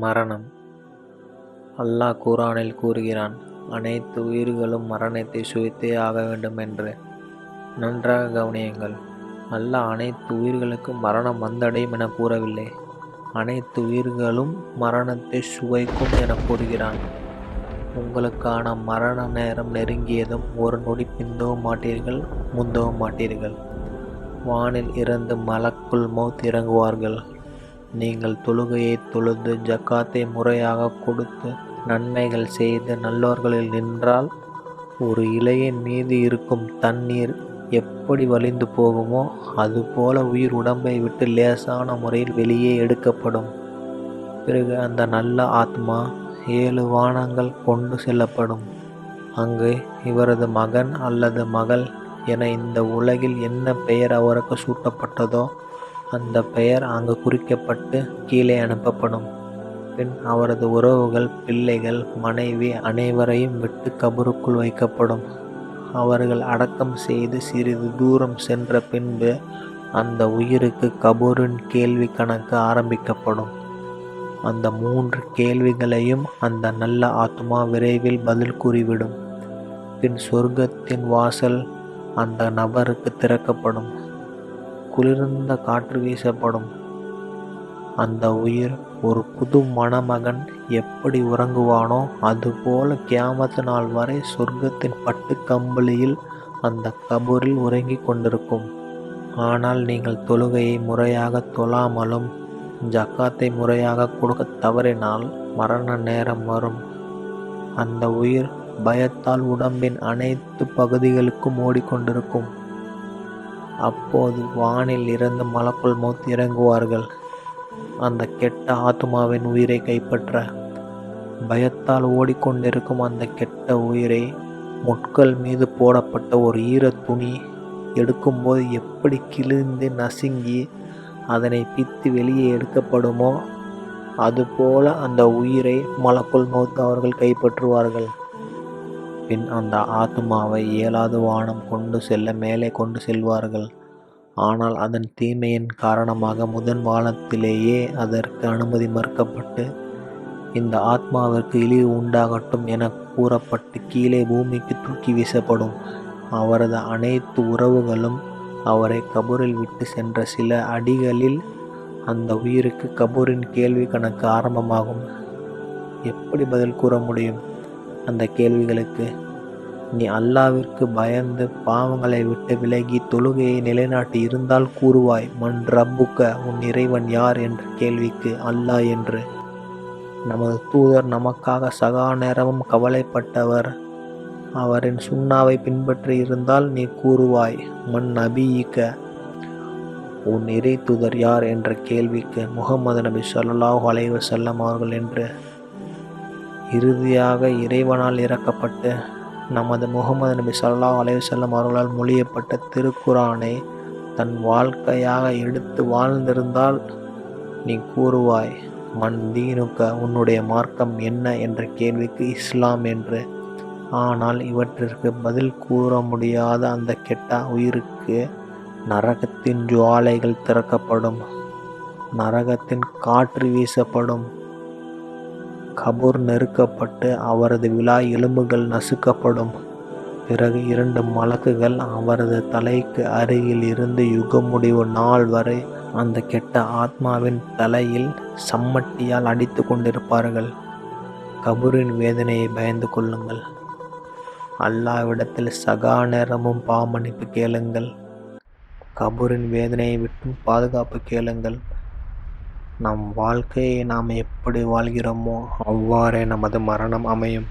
மரணம். அல்லாஹ் குர்ஆனில் கூறுகிறான் அனைத்து உயிர்களும் மரணத்தை சுவைத்தே ஆக வேண்டும் என்று. நன்றாக கவனியுங்கள் அல்லாஹ் அனைத்து உயிர்களுக்கும் மரணம் வந்தடையும் என கூறவில்லை. அனைத்து உயிர்களும் மரணத்தை சுவைக்கும் என கூறுகிறான். உங்களுக்கான மரண நேரம் நெருங்கியதும் ஒரு நொடி பிந்தவும் மாட்டீர்கள் முந்தவும் மாட்டீர்கள். வானில் இருந்து மலக்குள் மௌத் இறங்குவார்கள். நீங்கள் தொழுகையை தொழுது ஜக்காத்தை முறையாக கொடுத்து நன்மைகள் செய்து நல்லோர்களில் நின்றால் ஒரு இலையின் மீது இருக்கும் தண்ணீர் எப்படி வலிந்து போகுமோ அதுபோல உயிர் உடம்பை விட்டு லேசான முறையில் வெளியே எடுக்கப்படும். பிறகு அந்த நல்ல ஆத்மா ஏழு வானங்கள் கொண்டு செல்லப்படும். அங்கு இவரது மகன் அல்லது மகள் என இந்த உலகில் என்ன பெயர் அவருக்கு சூட்டப்பட்டதோ அந்த பெயர் அங்கு குறிக்கப்பட்டு கீழே அனுப்பப்படும். பின் அவரது உறவுகள் பிள்ளைகள் மனைவி அனைவரையும் விட்டு கபருக்குள் வைக்கப்படும். அவர்கள் அடக்கம் செய்து சிறிது தூரம் சென்ற பின்பு அந்த உயிருக்கு கபூரின் கேள்வி கணக்கு ஆரம்பிக்கப்படும். அந்த மூன்று கேள்விகளையும் அந்த நல்ல ஆத்மா விரைவில் பதில் கூறிவிடும். பின் சொர்க்கத்தின் வாசல் அந்த நபருக்கு திறக்கப்படும். குளிர்ந்த காற்று வீசப்படும். அந்த உயிர் ஒரு புது மணமகன் எப்படி உறங்குவானோ அதுபோல கியாமத்து நாள் வரை சொர்க்கத்தின் பட்டு கம்பளியில் அந்த கபூரில் உறங்கிக் கொண்டிருக்கும். ஆனால் நீங்கள் தொழுகையை முறையாக தொழாமலும் ஜக்காத்தை முறையாக கொடுக்க தவறினால் மரண நேரம் வரும். அந்த உயிர் பயத்தால் உடம்பின் அனைத்து பகுதிகளுக்கும் ஓடிக்கொண்டிருக்கும். அப்போது வானில் இருந்து மலக்குள் மௌத் இறங்குவார்கள். அந்த கெட்ட ஆத்மாவின் உயிரை கைப்பற்ற பயத்தால் ஓடிக்கொண்டிருக்கும் அந்த கெட்ட உயிரை முட்கள் மீது போடப்பட்ட ஒரு ஈர துணி எடுக்கும்போது எப்படி கிழிந்து நசுங்கி அதனை பித்து வெளியே எடுக்கப்படுமோ அதுபோல அந்த உயிரை மலக்குள் மௌத் அவர்கள் கைப்பற்றுவார்கள். பின் அந்த ஆத்மாவை ஏழாவது வானம் கொண்டு செல்ல மேலே கொண்டு செல்வார்கள். ஆனால் அதன் தீமையின் காரணமாக முதன் வானத்திலேயே அதற்கு அனுமதி மறுக்கப்பட்டு இந்த ஆத்மாவிற்கு இழிவு உண்டாகட்டும் என கூறப்பட்டு கீழே பூமிக்கு தூக்கி வீசப்படும். அவரது அனைத்து உறவுகளும் அவரை கபூரில் விட்டு சென்ற சில அடிகளில் அந்த உயிருக்கு கபூரின் கேள்வி கணக்கு ஆரம்பமாகும். எப்படி பதில் கூற முடியும்? அந்த கேள்விகளுக்கு நீ அல்லாவிற்கு பயந்து பாவங்களை விட்டு விலகி தொழுகையை நிலைநாட்டி இருந்தால் கூறுவாய் மண் ரப்புக்க உன் இறைவன் யார்? என்ற கேள்விக்கு அல்லாஹ் என்று. நமது தூதர் நமக்காக சகா நேரமும் கவலைப்பட்டவர். அவரின் சுண்ணாவை பின்பற்றி இருந்தால் நீ கூறுவாய் மண் நபியிக்க உன் இறை தூதர் யார்? என்ற கேள்விக்கு முகமது நபி ஸல்லல்லாஹு அலைஹி வஸல்லம் அவர்கள் என்று. இறுதியாக இறைவனால் இறக்கப்பட்டு நமது முகமது நபி சல்லாஹ் அலைஹி அவர்களால் மொழியப்பட்ட திருக்குரானை தன் வாழ்க்கையாக எடுத்து வாழ்ந்திருந்தால் நீ கூறுவாய் மண் தீனுக்க உன்னுடைய மார்க்கம் என்ன? என்ற கேள்விக்கு இஸ்லாம் என்று. ஆனால் இவற்றிற்கு பதில் கூற முடியாத அந்த கெட்ட உயிருக்கு நரகத்தின் ஜுவாலைகள் திறக்கப்படும் நரகத்தின் காற்று வீசப்படும் கபூர் நெருக்கப்பட்டு அவரது விழா எலும்புகள் நசுக்கப்படும். பிறகு இரண்டு மலக்குகள் அவரது தலைக்கு அருகில் இருந்து யுக முடிவு நாள் வரை அந்த கெட்ட ஆத்மாவின் தலையில் சம்மட்டியால் அடித்து கொண்டிருப்பார்கள். கபூரின் வேதனையை பயந்து கொள்ளுங்கள். அல்லாவிடத்தில் சகா நேரமும் பாமன்னிப்பு கேளுங்கள். கபூரின் வேதனையை விட்டும் பாதுகாப்பு கேளுங்கள். நம் வாழ்க்கையை நாம் எப்படி வாழ்கிறோமோ அவ்வாறே நமது மரணம் அமையும்.